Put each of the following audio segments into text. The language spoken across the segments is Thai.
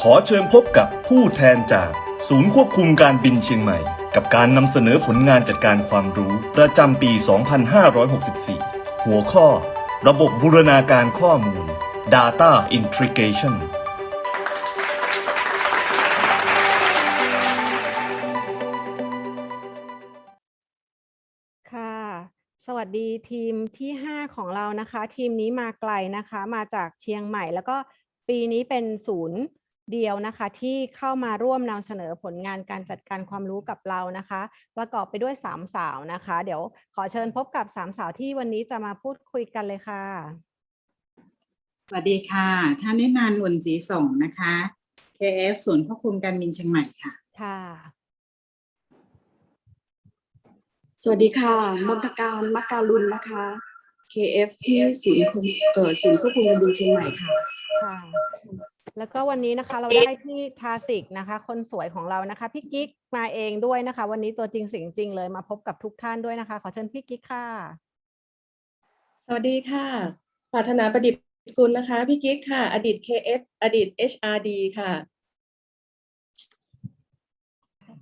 ขอเชิญพบกับผู้แทนจากศูนย์ควบคุมการบินเชียงใหม่ กับการนำเสนอผลงานจัดการความรู้ประจำปี 2564 หัวข้อ ระบบบูรณาการข้อมูล Data Integration ค่ะ สวัสดีทีมที่ 5 ของเรานะคะ ทีมนี้มาไกลนะคะ มาจากเชียงใหม่แล้วก็ปีนี้เป็นศูนย์ เดียวนะคะที่เข้ามาร่วมนำเสนอผลงานการจัดการความรู้กับเรานะคะ ประกอบไปด้วย3สาวนะคะ เดี๋ยวขอเชิญพบกับ3สาวที่วันนี้จะมาพูดคุยกันเลยค่ะ สวัสดีค่ะ ท่านนินันท์อุ่นศรีส่งนะคะ KF ศูนย์ควบคุมการบินเชียงใหม่ค่ะ ค่ะ สวัสดีค่ะมนตการมักการุณนะคะ KF ที่ศูนย์คุมเอ่อศูนย์ควบคุมการบินเชียงใหม่ค่ะ ค่ะ แล้วก็วันนี้นะคะเราได้พี่ทาสิกนะคะ คนสวยของเรานะคะพี่กิ๊กมาเองด้วยนะคะ วันนี้ตัวจริงเสียงจริงเลยมาพบกับทุกท่านด้วยนะคะ ขอเชิญพี่กิ๊กค่ะ สวัสดีค่ะปรารถนาประดิษฐ์กุลนะคะพี่กิ๊กค่ะ อดีต KF อดีต HRD ค่ะ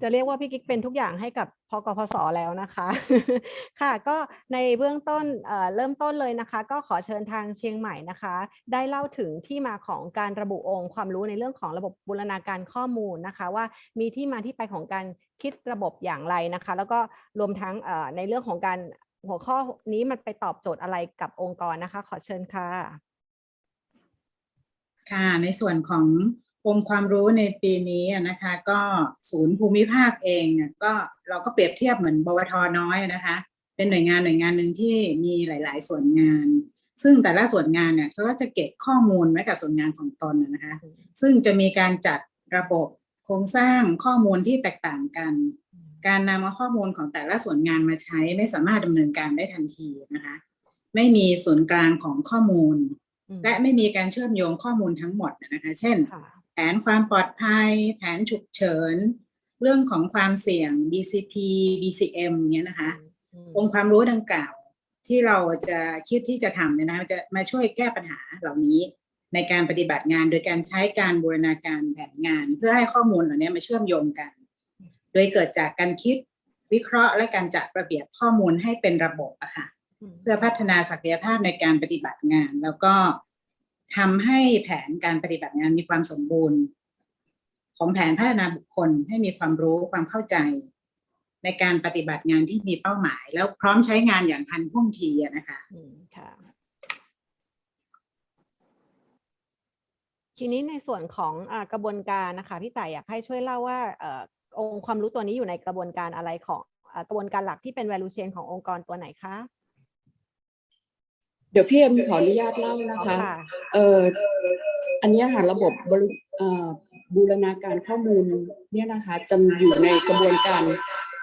จะเรียกว่าพี่กิ๊กเป็นทุกอย่างให้กับ พกพศแล้วนะคะ ค่ะ ก็ในเบื้องต้นเเริ่มต้นเลยนะคะ ก็ขอเชิญทางเชียงใหม่นะคะ ได้เล่าถึงที่มาของการระบุองค์ความรู้ในเรื่องของระบบบูรณาการข้อมูลนะคะ ว่ามีที่มาที่ไปของการคิดระบบอย่างไรนะคะ แล้วก็รวมทั้งในเรื่องของการหัวข้อนี้มันไปตอบโจทย์อะไรกับองค์กรนะคะ ขอเชิญค่ะ ค่ะ ในส่วนของ องค์ความรู้ในปีนี้อะนะคะก็ศูนย์ภูมิภาคเองเนี่ยก็เราก็เปรียบเทียบเหมือนบวทน้อยนะคะ เป็นหน่วยงานหน่วยงานหนึ่งที่มีหลาย ๆ ส่วนงาน ซึ่งแต่ละส่วนงานเนี่ยเขาก็จะเก็บข้อมูลไว้กับส่วนงานของตนนะนะคะ ซึ่งจะมีการจัดระบบโครงสร้างข้อมูลที่แตกต่างกัน การนำเอาข้อมูลของแต่ละส่วนงานมาใช้ไม่สามารถดำเนินการได้ทันทีนะคะ ไม่มีศูนย์กลางของข้อมูลอืมและไม่มีการเชื่อมโยงข้อมูลทั้งหมดนะคะ เช่นค่ะ แผนความปลอดภัย แผนฉุกเฉิน เรื่องของความเสี่ยง BCP BCM เนี้ยนะคะอืมองค์ความรู้ดังกล่าวที่เราจะคิดที่จะทำเนี่ยนะจะมาช่วยแก้ปัญหาเหล่านี้ในการปฏิบัติงานโดยการใช้การบูรณาการแผนงาน เพื่อให้ข้อมูลเหล่านี้มาเชื่อมโยงกัน โดยเกิดจากการคิดวิเคราะห์ และการจัดระเบียบข้อมูลให้เป็นระบบอะค่ะมเพื่อพัฒนาศักยภาพในการปฏิบัติงาน แล้วก็ ทำให้แผนการปฏิบัติงานมีความสมบูรณ์ ของแผนพัฒนาบุคคลให้มีความรู้ความเข้าใจ ในการปฏิบัติงานที่มีเป้าหมาย แล้วพร้อมใช้งานอย่างทันท่วงทีนะคะค่ะทีนี้ในส่วนของอกระบวนการนะคะพี่ต่ายอยากให้ช่วยเล่าว่าอองค์ความรู้ตัวนี้อยู่ในกระบวนการอะไรของอกระบวนการหลักที่เป็น value chain ขององค์กรตัวไหนคะ เดี๋ยวพี่เอ็มขออนุญาตเล่านะคะค่ะเอ่ออันเนี้ยค่ะระบบบริเอ่อบูรณาการข้อมูลเนี่ยนะคะจะอยู่ในกระบวนการ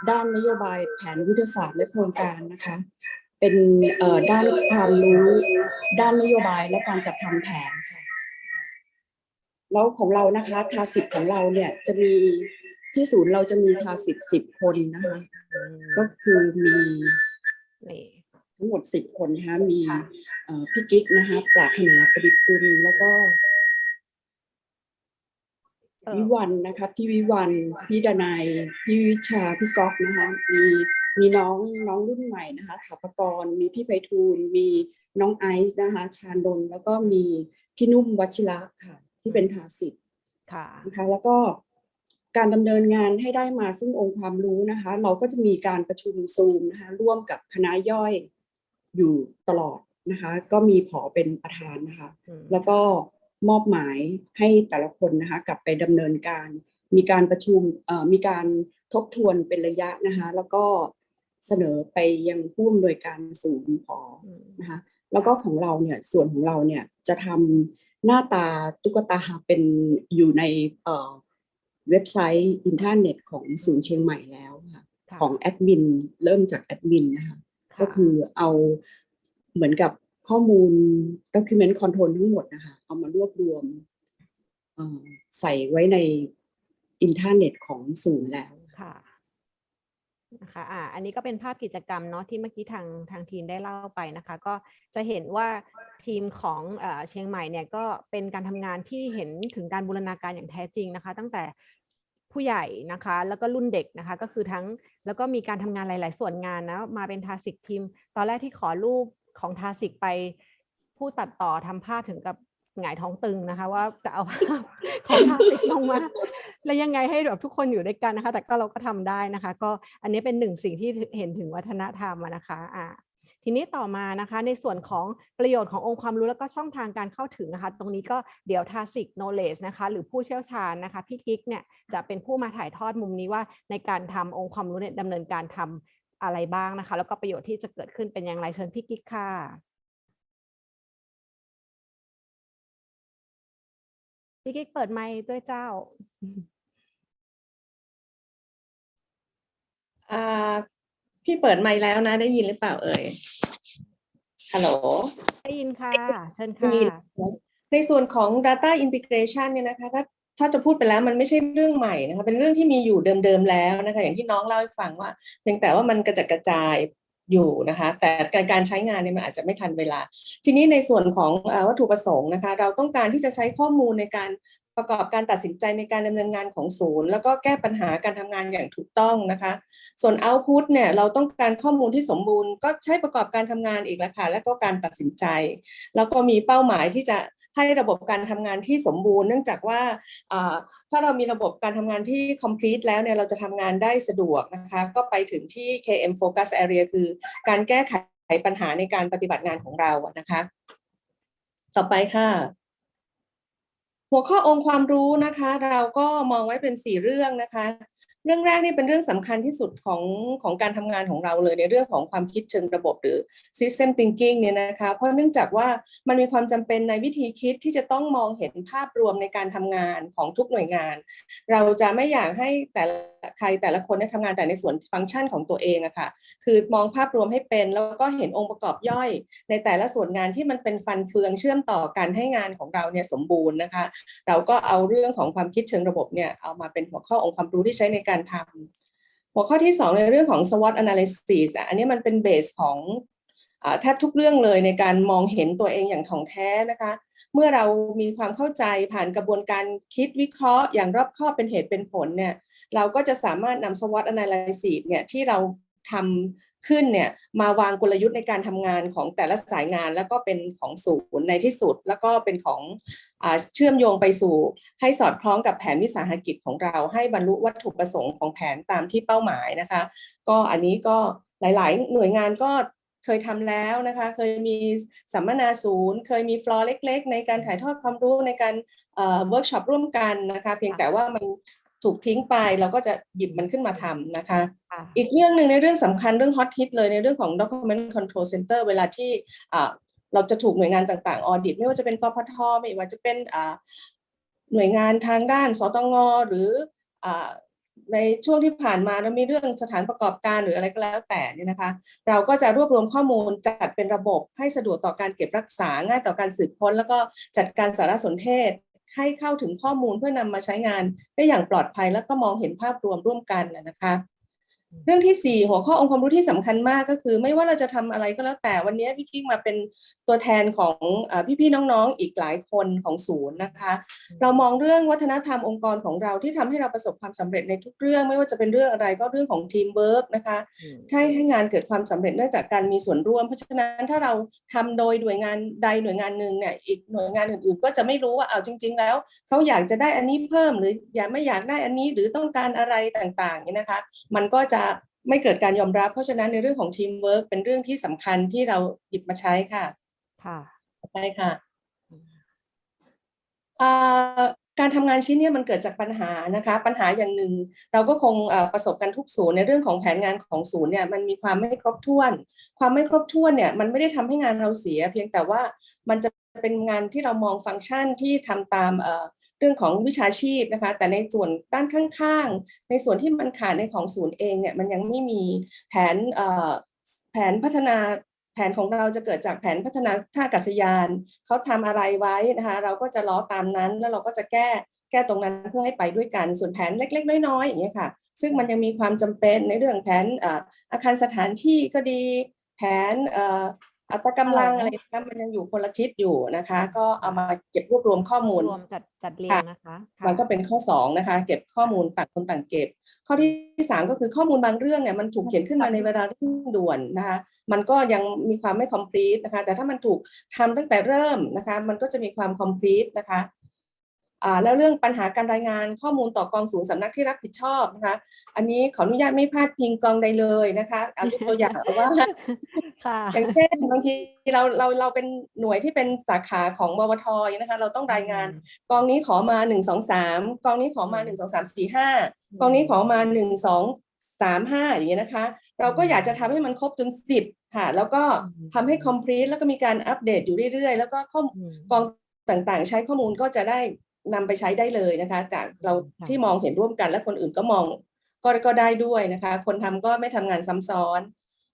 ด้านนโยบายแผนยุทธศาสตร์และโครงการนะคะ เป็นเอ่อด้านความรู้ด้านนโยบายและการจัดทำแผนค่ะแล้วของเรานะคะทาสิบของเราเนี่ยจะมีที่ศูนย์เราจะมีทาสิบสิบคนนะคะอืมก็คือมีนี่ ทั้งหมดสิบคนนะคะมีค่ะเอ่อพี่กิ๊กนะคะปรารถนาประดิษฐ์กุลแล้วก็เอ่อวิวันนะคะพี่วิวันพี่ดนายพี่วิชาพี่ก๊อกนะคะมีมีน้องน้องรุ่นใหม่นะคะถาปกรณ์มีพี่ไพฑูรย์มีน้องไอซ์นะคะชาญดลแล้วก็มีพี่นุ่มวชิระค่ะ ที่เป็นทาสิทธค่ะนะคะแล้วก็การดำเนินงานให้ได้มาซึ่งองค์ความรู้นะคะ เราก็จะมีการประชุมซูมนะคะร่วมกับคณะย่อย อยู่ตลอดนะคะ ก็มีผอเป็นประธานนะคะอืมแล้วก็มอบหมายให้แต่ละคนนะคะกลับไปดำเนินการ มีการประชุมเอ่อมีการทบทวนเป็นระยะนะคะ แล้วก็เสนอไปยังผู้อำนวยการศูนย์ผออืมนะคะ แล้วก็ของเราเนี่ยส่วนของเราเนี่ยจะทำหน้าตาตุ๊กตาเป็นอยู่ในเอ่อเว็บไซต์อินเทอร์เน็ตของศูนย์เชียงใหม่แล้วค่ะค่ะของแอดมินเริ่มจากแอดมินนะคะค่ะ ก็คือเอาเหมือนกับข้อมูล document control ทั้งหมดนะคะ เอามารวบรวมใส่ไว้ในอินเทอร์เน็ตของศูนย์แล้วค่ะนะคะอ่าอันนี้ก็เป็นภาพกิจกรรมเนาะที่เมื่อกี้ทางทางทีมได้เล่าไปนะคะ ก็จะเห็นว่าทีมของเอ่อเชียงใหม่เนี่ยก็เป็นการทำงานที่เห็นถึงการบูรณาการอย่างแท้จริงนะคะ ตั้งแต่ ผู้ใหญ่นะคะ แล้วก็รุ่นเด็กนะคะ ก็คือทั้งแล้วก็มีการทำงานหลาย ๆ ส่วนงานนะมาเป็นทาสิกทีม ตอนแรกที่ขอรูปของทาสิกไป ผู้ตัดต่อทำภาพถึงกับหงายท้องตึงนะคะ ว่าจะเอาภาพของทาสิกลงมา แล้วยังไงให้แบบทุกคนอยู่ด้วยกันนะคะ แต่ก็เราก็ทำได้นะคะ ก็อันนี้เป็นหนึ่งสิ่งที่เห็นถึงวัฒนธรรมนะคะ อ่า ทีนี้ต่อมานะคะในส่วนของประโยชน์ขององค์ความรู้แล้วก็ช่องทางการเข้าถึงนะคะ ตรงนี้ก็เดี๋ยว Tacit Knowledge นะคะ หรือผู้เชี่ยวชาญนะคะ พี่กิ๊กเนี่ยจะเป็นผู้มาถ่ายทอดมุมนี้ว่าในการทำองค์ความรู้เนี่ยดำเนินการทำอะไรบ้างนะคะ แล้วก็ประโยชน์ที่จะเกิดขึ้นเป็นอย่างไรเชิญพี่กิ๊กค่ะพี่กิ๊กเปิดไมค์ด้วยเจ้าอ่าพี่เปิดไมค์แล้วนะ ได้ยินหรือเปล่าเอ่ย ฮัลโหล ได้ยินค่ะ เชิญได้ค่ะยินในส่วนของ Data Integration เนี่ยนะคะถ้าถ้าจะพูดไปแล้วมันไม่ใช่เรื่องใหม่นะคะเป็นเรื่องที่มีอยู่เดิมๆแล้วนะคะอย่างที่น้องเล่าให้ฟังว่าเพียงแต่ว่ามันกระจัดกระจายอยู่นะคะแต่การการใช้งานเนี่ยมันอาจจะไม่ทันเวลา ทีนี้ในส่วนของเอ่อวัตถุประสงค์นะคะเราต้องการที่จะใช้ข้อมูลในการ ประกอบการตัดสินใจในการดำเนินงานของศูนย์ แล้วก็แก้ปัญหาการทำงานอย่างถูกต้องนะคะ ส่วน output เนี่ยเราต้องการข้อมูลที่สมบูรณ์ก็ใช้ประกอบการทำงานอีกแล้วค่ะและก็การตัดสินใจ แล้วก็มีเป้าหมายที่จะให้ระบบการทำงานที่สมบูรณ์ เนื่องจากว่าถ้าเรามีระบบการทำงานที่ complete แล้วเนี่ยเราจะทำงานได้สะดวกนะคะ ก็ไปถึงที่ KM focus area คือการแก้ไขปัญหาในการปฏิบัติงานของเรานะคะ ต่อไปค่ะ หัวข้อองค์ความรู้นะคะ เราก็มองไว้เป็นสี่เรื่องนะคะเรื่องแรกนี่เป็นเรื่องสำคัญที่สุดของของการทำงานของเราเลยในเรื่องของความคิดเชิงระบบหรือ system thinking เนี่ยนะคะเพราะเนื่องจากว่ามันมีความจำเป็นในวิธีคิดที่จะต้องมองเห็นภาพรวมในการทำงานของทุกหน่วยงาน เราจะไม่อยากให้แต่ละใครแต่ละคนเนี่ยทำงานแต่ในส่วนฟังก์ชันของตัวเองอะค่ะคือมองภาพรวมให้เป็น แล้วก็เห็นองค์ประกอบย่อย ในแต่ละส่วนงานที่มันเป็นฟันเฟืองเชื่อมต่อกันให้งานของเราเนี่ยสมบูรณ์นะคะ เราก็เอาเรื่องของความคิดเชิงระบบเนี่ยเอามาเป็นหัวข้อองค์ความรู้ที่ใช้ในการทำหัวข้อที่สองในเรื่องของ SWOT analysis อะอันนี้มันเป็นเบสของแทบทุกเรื่องเลยในการมองเห็นตัวเองอย่างถ่องแท้นะคะ เมื่อเรามีความเข้าใจผ่านกระบวนการคิดวิเคราะห์ อย่างรอบคอบเป็นเหตุเป็นผลเนี่ยเราก็จะสามารถนำ SWOT analysis เนี่ยที่เราทำ ขึ้นเนี่ยมาวางกลยุทธ์ในการทำงานของแต่ละสายงาน แล้วก็เป็นของศูนย์ในที่สุด แล้วก็เป็นของอเชื่อมโยงไปสู่ ให้สอดคล้องกับแผนวิสาหกิจของเรา ให้บรรลุวัตถุประสงค์ของแผนตามที่เป้าหมายนะคะ ก็อันนี้ก็หลายๆ หน่วยงานก็เคยทำแล้วนะคะ เคยมีสัมมนาศูนย์ เคยมีฟลอร์เล็ก ๆ ในการถ่ายทอดความรู้ในการเวิร์กช็อปร่วมกันนะคะ เพียงแต่ว่ามัน ถูกทิ้งไปเราก็จะหยิบมันขึ้นมาทำนะคะค่ะอีกเรื่องหนึ่งในเรื่องสำคัญเรื่องฮอตฮิตเลยในเรื่องของ document control center เวลาที่อ่าเราจะถูกหน่วยงานต่างๆออดิตไม่ว่าจะเป็นกพทไม่ว่าจะเป็นอ่าหน่วยงานทางด้านสตงหรืออ่าในช่วงที่ผ่านมาเรามีเรื่องสถานประกอบการหรืออะไรก็แล้วแต่เนี่ยนะคะ เราก็จะรวบรวมข้อมูลจัดเป็นระบบให้สะดวกต่อการเก็บรักษาง่ายต่อการสืบค้น แล้วก็จัดการสารสนเทศ ให้เข้าถึงข้อมูลเพื่อนำมาใช้งานได้อย่างปลอดภัย และก็มองเห็นภาพรวมร่วมกันนะนะคะ เรื่องที่ 4 หัวข้อองค์ความรู้ที่สำคัญมากก็คือ ไม่ว่าเราจะทำอะไรก็แล้วแต่วันนี้พี่กิ๊กมาเป็นตัวแทนของเออพี่ๆน้องๆอีกหลายคนของศูนย์นะคะ เรามองเรื่องวัฒนธรรมองค์กรของเราที่ทำให้เราประสบความสำเร็จในทุกเรื่อง ไม่ว่าจะเป็นเรื่องอะไรก็เรื่องของทีมเวิร์กนะคะอืมใช่ให้งานเกิดความสำเร็จเนื่องจากการมีส่วนร่วม เพราะฉะนั้นถ้าเราทำโดยหน่วยงานใดหน่วยงานหนึ่งเนี่ยอีกหน่วยงานอื่นๆ ก็จะไม่รู้ว่าเอาจริง ๆ แล้วเขาอยากจะได้อันนี้เพิ่มหรืออยากไม่อยากได้อันนี้หรือต้องการอะไรต่างๆเนี่ยนะคะ มันก็จะไม่เกิดการยอมรับ เพราะฉะนั้นในเรื่องของทีมเวิร์กเป็นเรื่องที่สำคัญที่เราหยิบมาใช้ค่ะ ค่ะต่อไปค่ะอ่าการทำงานชิ้นเนี้มันเกิดจากปัญหานะคะ ปัญหาอย่างหนึ่ง เราก็คงเอ่อประสบกันทุกศูนย์ในเรื่องของแผนงานของศูนย์เนี่ยมันมีความไม่ครบถ้วน ความไม่ครบถ้วนเนี่ยมันไม่ได้ทำให้งานเราเสีย เพียงแต่ว่ามันจะเป็นงานที่เรามองฟังก์ชันที่ทำตาม เรื่องของวิชาชีพนะคะ แต่ในส่วนด้านข้างๆ ในส่วนที่มันขาดในของศูนย์เองเนี่ยมันยังไม่มีแผนแผนพัฒนาแผนของเราจะเกิดจากแผนพัฒนาท่าอากาศยานเขาทำอะไรไว้นะคะ เราก็จะล้อตามนั้น แล้วเราก็จะแก้แก้ตรงนั้นเพื่อให้ไปด้วยกันส่วนแผนเล็ก ๆ น้อยๆอย่างเงี้ยค่ะ ซึ่งมันยังมีความจำเป็นในเรื่องแผนอาคารสถานที่ก็ดีแผน อ่ออัตรากำลังอะไรนะคะมันยังอยู่คนละทิศอยู่นะคะ ก็เอามาเก็บรวบรวมข้อมูลรวมจัดจัดเรียงนะคะค่ะมันก็เป็นข้อสองนะคะ เก็บข้อมูลต่างคนต่างเก็บ ข้อที่สามก็คือข้อมูลบางเรื่องเนี่ยมันถูกเขียนขึ้นมาในเวลาเร่งด่วนนะคะ มันก็ยังมีความไม่ complete นะคะ แต่ถ้ามันถูกทำตั้งแต่เริ่มนะคะ มันก็จะมีความ complete นะคะอ่า แล้วเรื่องปัญหาการรายงานข้อมูลต่อกองศูนย์สำนักที่รับผิดชอบนะคะ อันนี้ขออนุญาตไม่พลาดพิงกองใดเลยนะคะเอายกตัวอย่างเอาว่าค่ะอย่างเช่นบางทีเราเราเราเป็นหน่วยที่เป็นสาขาของบวทอย่างนี้นะคะ เราต้องรายงาน กองนี้ขอมาหนึ่งสองสามกองนี้ขอมาหนึ่งสองสามสี่ห้ากองนี้ขอมาหนึ่งสองสามห้าอย่างเงี้ยนะคะ เราก็อยากจะทำให้มันครบจนสิบค่ะ แล้วก็ทำให้ complete แล้วก็มีการอัปเดตอยู่เรื่อยๆ แล้วก็ข้ออืมกองต่างๆ ใช้ข้อมูลก็จะได้ นำไปใช้ได้เลยนะคะแต่เราค่ะที่มองเห็นร่วมกัน และคนอื่นก็มองก็ก็ได้ด้วยนะคะ คนทำก็ไม่ทำงานซ้ำซ้อน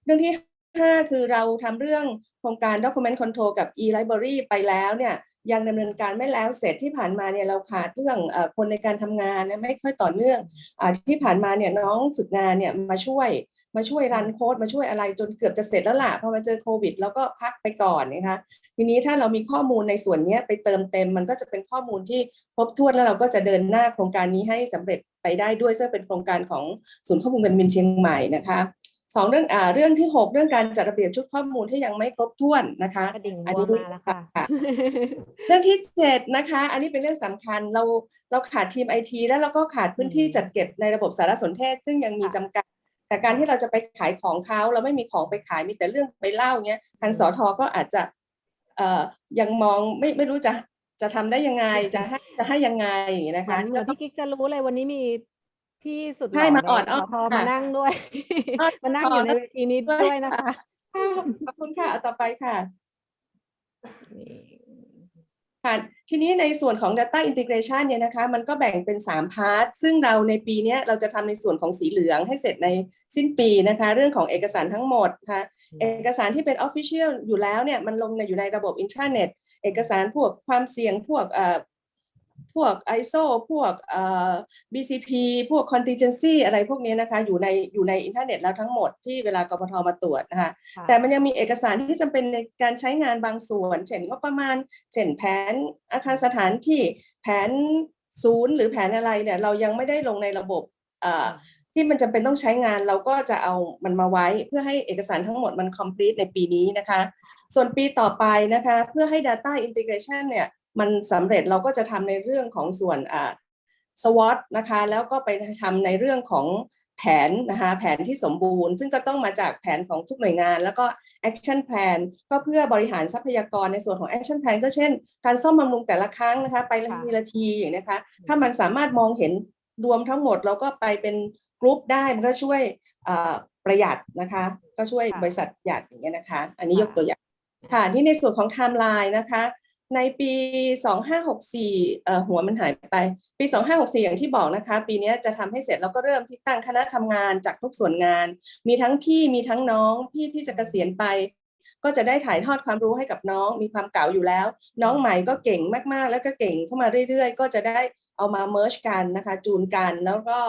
เรื่องที่ห้าคือเราทำเรื่องโครงการ document control กับ e-library ไปแล้วเนี่ย ยังดำเนินการไม่แล้วเสร็จที่ผ่านมาเนี่ยเราขาดเรื่องอคนในการทำงานเนี่ยไม่ค่อยต่อเนื่องอที่ผ่านมาเนี่ยน้องฝึกงานเนี่ยมาช่วยมาช่วยรันโค้ดมาช่วยอะไรจนเกือบจะเสร็จแล้วล่ะพอมาเจอโควิดแล้วก็พักไปก่อนนะคะทีนี้ถ้าเรามีข้อมูลในส่วนนี้ไปเติมเต็ม มันก็จะเป็นข้อมูลที่ครบถ้วนแล้วเราก็จะเดินหน้าโครงการนี้ให้สำเร็จไปได้ด้วยซึ่งเป็นโครงการของศูนย์ข้อมูลการบินเชียงใหม่นะคะ สองเรื่องอ่าเรื่องที่หกเรื่องการจัดระเบียบชุดข้อมูลที่ยังไม่ครบถ้วนนะคะกระดิ่งอันวัวนี้มาแล้วค่ะค่ะ เรื่องที่เจ็ดนะคะ อันนี้เป็นเรื่องสำคัญเราเราขาดทีมไอทีแล้วเราก็ขาดพื้นที่อืมจัดเก็บในระบบสารสนเทศ ซึ่งยังมีค่ะจำกัด แต่การที่เราจะไปขายของเขาเราไม่มีของไปขายมีแต่เรื่องไปเล่าเงี้ยทางสอทอก็อาจจะเอ่อยังมองไม่ไม่รู้จะจะทำได้ยังไงจะให้จะให้ยังไงอย่างงี้นะเหมืคะอนเหมือนพี่กิ๊กจะรู้เลยวันนี้มี พี่สุดหล่ใช่อมาในออดอ้อนสพค่ะมานั่งด้วยออดมานั่งขออยู่อในเวทีนี้ด้วยด้วยนะคะค่ะขอบคุณค่ะเอาต่อไปค่ะนี่ ค่ะทีนี้ในส่วนของ Data Integration เนี่ยนะคะ มันก็แบ่งเป็น 3 พาร์ท ซึ่งเราในปีเนี้ยเราจะทำในส่วนของสีเหลืองให้เสร็จในสิ้นปีนะคะ เรื่องของเอกสารทั้งหมดค่ะ เอกสารที่เป็น Official อยู่แล้วเนี่ย มันลงในอยู่ในระบบอินเทอร์เน็ต เอกสารพวกความเสี่ยงพวกเอ่อ พวก ISO พวกเอ่อ BCP พวก contingency อะไรพวกนี้นะคะอยู่ในอยู่ในอินเทอร์เน็ตแล้วทั้งหมดที่เวลากปทมาตรวจนะคะค่ะแต่มันยังมีเอกสารที่จำเป็นในการใช้งานบางส่วน เช่นงบประมาณ เช่นแผนอาคารสถานที่แผนศูนย์หรือแผนอะไรเนี่ยเรายังไม่ได้ลงในระบบเอ่อที่มันจำเป็นต้องใช้งานเราก็จะเอามันมาไว้ เพื่อให้เอกสารทั้งหมดมัน complete ในปีนี้นะคะ ส่วนปีต่อไปนะคะ เพื่อให้ data integration เนี่ย มันสำเร็จเราก็จะทำในเรื่องของส่วนอ่า SWOT นะคะแล้วก็ไปทำในเรื่องของแผนนะคะแผนที่สมบูรณ์ ซึ่งก็ต้องมาจากแผนของทุกหน่วยงาน แล้วก็ action plan ก็เพื่อบริหารทรัพยากรในส่วนของ action plan ก็เช่น การซ่อมบำรุงแต่ละครั้งนะคะไปละค่ะทีละทีอย่างนี้นะคะถ้ามันสามารถมองเห็นรวมทั้งหมด เราก็ไปเป็นกรุ๊ปได้มันก็ช่วยอ่าประหยัดนะคะ ก็ช่วยค่ะบริษัทประหยัดอย่างเงี้ยนะคะ อันนี้ค่ะยกตัวอย่างค่ะที่ในส่วนของไทม์ไลน์นะคะ ในปี 2564เอ่อหัวมันหายไป ปี 2564 อย่างที่บอกนะคะ ปีเนี้ยจะทำให้เสร็จแล้วก็เริ่มที่ตั้งคณะทำงานจากทุกส่วนงาน มีทั้งพี่มีทั้งน้องพี่ที่จะเกษียณไป ก็จะได้ถ่ายทอดความรู้ให้กับน้อง มีความเก่าอยู่แล้ว น้องใหม่ก็เก่งมากๆ แล้วก็เก่งเข้ามาเรื่อยๆ ก็จะได้เอามาเมิร์ชกันนะคะ จูนกันแล้วก็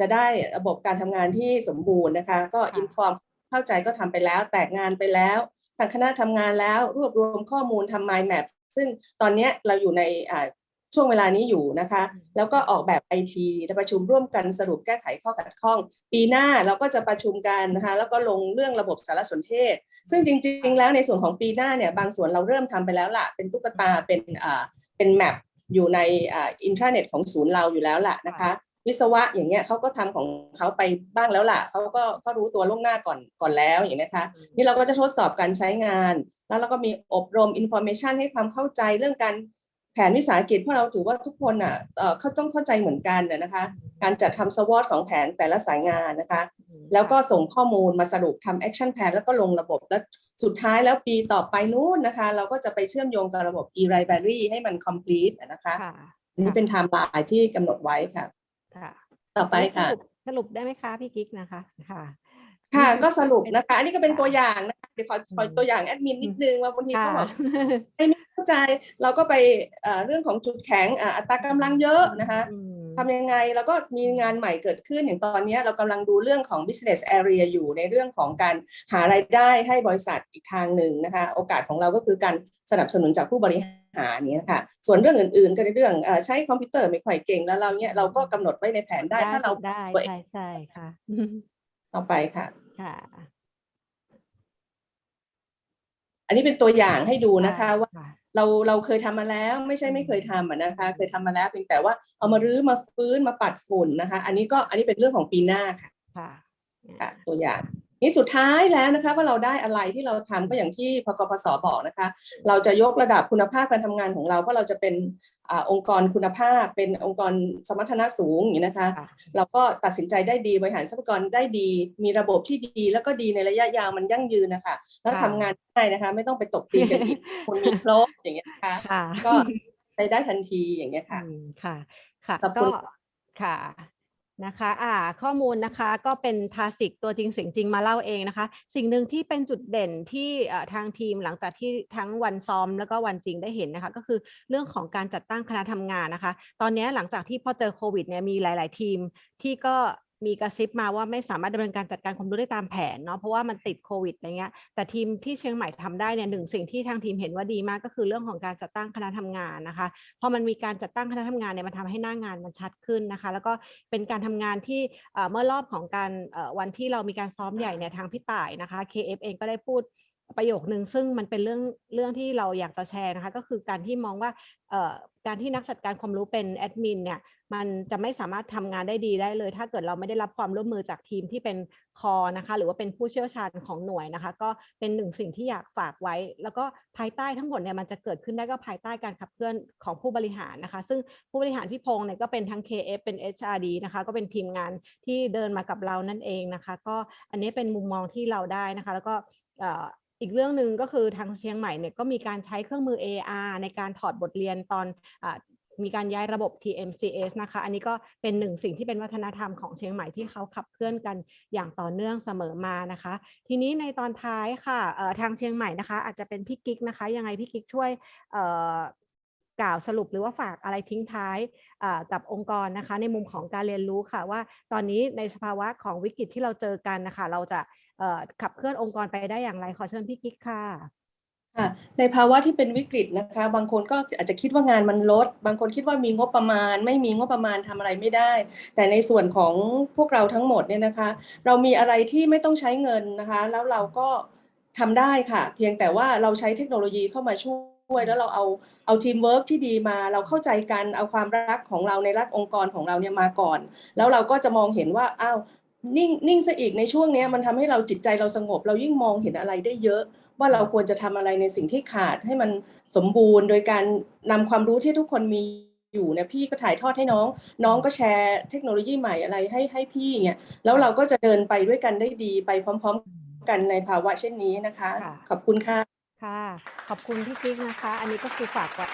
จะได้ระบบการทำงานที่สมบูรณ์นะคะ ก็ค่ะอินฟอร์มเข้าใจก็ทำไปแล้ว แตกงานไปแล้วทางคณะทำงานแล้วรวบรวมข้อมูลทำ mind map ซึ่งตอนเนี้ยเราอยู่ในอ่าช่วงเวลานี้อยู่นะคะ แล้วก็ออกแบบไอทีประชุมร่วมกันสรุปแก้ไขข้อขัดข้อง ปีหน้าเราก็จะประชุมกันนะคะ แล้วก็ลงเรื่องระบบสารสนเทศ ซึ่งจริง ๆ แล้วในส่วนของปีหน้าเนี่ยบางส่วนเราเริ่มทำไปแล้วล่ะ เป็นตุ๊กตาเป็นอ่าเป็นแมปอยู่ในอ่าอินเทอร์เน็ตของศูนย์เราอยู่แล้วล่ะนะคะ วิศวะอย่างเงี้ยเขาก็ทำของเขาไปบ้างแล้วล่ะเขาก็ก็รู้ตัวล่วงหน้าก่อนก่อนแล้วอย่างนี้นะคะนี่เราก็จะทดสอบการใช้งาน แล้วเราก็มีอบรมอินโฟ a t ชันให้ความเข้าใจเรื่องการแผนวิสาหกิจเพราะเราถือว่าทุกคนอะเอ่อเขาต้องเข้าใจเหมือนกันน่ะนะคะ การจัดทำสวอตของแผนแต่ละสายงานนะคะ แล้วก็ส่งข้อมูลมาสรุปทำแอคชั่นแ n นแล้วก็ลงระบบแล้วสุดท้ายแล้วปีต่อไปนู้นนะคะ เราก็จะไปเชื่อมโยงกับระบบ e-library ให้มัน complete อะนะคะค่ะอันนี้เป็นไทม์ไลน์ที่กำหนดไว้ค่ะ ค่ะ ต่อไปค่ะ สรุปสรุปได้ไหมคะพี่กิ๊กนะคะค่ะ ค่ะก็สรุปนะคะ อันนี้ก็เป็นตัวอย่างนะคะเดี๋ยวขอขออืมตัวอย่างแอดมินนิดนึงว่าบางทีค่ะก็บอกไม่ไม่เข้าใจเราก็ไปเอ่อเรื่องของจุดแข็งอะอัตรากำลังเยอะนะคะ อืม ทำยังไงแล้วก็มีงานใหม่เกิดขึ้นอย่างตอนเนี้ยเรากำลังดูเรื่องของ business area อยู่ในเรื่องของการหารายได้ให้บริษัทอีกทางหนึ่งนะคะ โอกาสของเราก็คือการสนับสนุนจากผู้บริหารเนี้ยค่ะส่วนเรื่องอื่นๆ ก็ในเรื่องเอ่อใช้คอมพิวเตอร์ไม่ค่อยเก่งแล้วเราเนี้ยเราก็กำหนดไว้ในแผนได้ถ้าเราได้ตัวเองใช่ใช่ค่ะต่อไปค่ะค่ะอันนี้เป็นตัวอย่างให้ดูนะคะว่าค่ะ เราเราเคยทำมาแล้วไม่ใช่ไม่เคยทำอะนะคะ เคยทำมาแล้วเพียงแต่ว่าเอามารื้อมาฟื้นมาปัดฝุ่นนะคะ อันนี้ก็อันนี้เป็นเรื่องของปีหน้าค่ะค่ะค่ะตัวอย่าง นี่สุดท้ายแล้วนะคะว่าเราได้อะไรที่เราทำก็อย่างที่พกพศบอกนะคะ เราจะยกระดับคุณภาพการทำงานของเราเพราะเราจะเป็นอาองค์กรคุณภาพ เป็นองค์กรสมรรถนะสูงอย่างนี้นะคะค่ะเราก็ตัดสินใจได้ดีบริหารทรัพยากรได้ดี มีระบบที่ดีแล้วก็ดีในระยะยาวมันยั่งยืนนะคะแล้วค่ะทำงานได้นะคะ ไม่ต้องไปตบตีกันอีกคนมีครบอย่างเงี้ยนะคะค่ะก็ใช้ได้ทันทีอย่างเงี้ยค่ะอืมค่ะ ค่ะขอบคุก็ณค่ะ นะคะอ่าข้อมูลนะคะก็เป็นทาสิกตัวจริงเสียงจริงมาเล่าเองนะคะ สิ่งหนึ่งที่เป็นจุดเด่นที่ทางทีมหลังจากที่ทั้งวันซ้อมแล้วก็วันจริงได้เห็นนะคะ ก็คือเรื่องของการจัดตั้งคณะทำงานนะคะ ตอนนี้หลังจากที่พอเจอโควิดเนี่ยมีหลาย ๆ ทีมที่ก็ มีกระซิบมาว่าไม่สามารถดำเนินการจัดการความรู้ได้ตามแผนเนาะเพราะว่ามันติดโควิดอะไรเงี้ยแต่ทีมที่เชียงใหม่ทำได้เนี่ยหนึ่งสิ่งที่ทางทีมเห็นว่าดีมากก็คือเรื่องของการจัดตั้งคณะทำงานนะคะพอมันมีการจัดตั้งคณะทำงานเนี่ยมันทำให้หน้างานมันชัดขึ้นนะคะ แล้วก็เป็นการทำงานที่เมื่อรอบของการวันที่เรามีการซ้อมใหญ่เนี่ยทางพี่ต่ายนะคะ KF เองก็ได้พูดประโยคนึงซึ่งมันเป็นเรื่องเรื่องที่เราอยากจะแชร์นะคะ ก็คือการที่มองว่าการที่นักจัดการความรู้เป็นแอดมินเนี่ย มันจะไม่สามารถทำงานได้ดีได้เลย ถ้าเกิดเราไม่ได้รับความร่วมมือจากทีมที่เป็นคอนะคะ หรือว่าเป็นผู้เชี่ยวชาญของหน่วยนะคะ ก็เป็นหนึ่งสิ่งที่อยากฝากไว้ แล้วก็ภายใต้ทั้งหมดเนี่ยมันจะเกิดขึ้นได้ก็ภายใต้การขับเคลื่อนของผู้บริหารนะคะ ซึ่งผู้บริหารพี่พงษ์เนี่ยก็เป็นทั้ง KF เป็น HRD นะคะ ก็เป็นทีมงานที่เดินมากับเรานั่นเองนะคะ ก็อันนี้เป็นมุมมองที่เราได้นะคะ แล้วก็อีกเรื่องหนึ่งก็คือทางเชียงใหม่เนี่ยก็มีการใช้เครื่องมือ AR ในการถอดบทเรียนตอน มีการย้ายระบบ TMCS นะคะ อันนี้ก็เป็นหนึ่งสิ่งที่เป็นวัฒนธรรมของเชียงใหม่ที่เขาขับเคลื่อนกันอย่างต่อเนื่องเสมอมานะคะ ทีนี้ในตอนท้ายค่ะทางเชียงใหม่นะคะ อาจจะเป็นพี่กิ๊กนะคะ ยังไงพี่กิ๊กช่วยกล่าวสรุปหรือว่าฝากอะไรทิ้งท้ายกับองค์กรนะคะ ในมุมของการเรียนรู้ค่ะว่าตอนนี้ในสภาวะของวิกฤตที่เราเจอกันนะคะ เราจะขับเคลื่อนองค์กรไปได้อย่างไรขอเชิญพี่กิ๊กค่ะ ค่ะในภาวะที่เป็นวิกฤตนะคะ บางคนก็อาจจะคิดว่างานมันลด บางคนคิดว่ามีงบประมาณ ไม่มีงบประมาณทำอะไรไม่ได้ แต่ในส่วนของพวกเราทั้งหมดเนี่ยนะคะ เรามีอะไรที่ไม่ต้องใช้เงินนะคะ แล้วเราก็ทำได้ค่ะ เพียงแต่ว่าเราใช้เทคโนโลยีเข้ามาช่วยแล้วเราเอาเอาทีมเวิร์กที่ดีมา เราเข้าใจกันเอาความรักของเราในรักองค์กรของเราเนี่ยมาก่อน แล้วเราก็จะมองเห็นว่าอ้าวนิ่งนิ่งซะอีกในช่วงนี้มันทำให้เราจิตใจเราสงบ เรายิ่งมองเห็นอะไรได้เยอะ ว่าเราควรจะทำอะไรในสิ่งที่ขาดให้มันสมบูรณ์โดยการนำความรู้ที่ทุกคนมีอยู่เนี่ยพี่ก็ถ่ายทอดให้น้อง น้องก็แชร์เทคโนโลยีใหม่อะไรให้ให้พี่เงี้ยแล้วเราก็จะเดินไปด้วยกันได้ดีไปพร้อม ๆ กันในภาวะเช่นนี้นะคะค่ะขอบคุณค่ะค่ะ ขอบคุณพี่กิ๊กนะคะ อันนี้ก็คือฝากไว้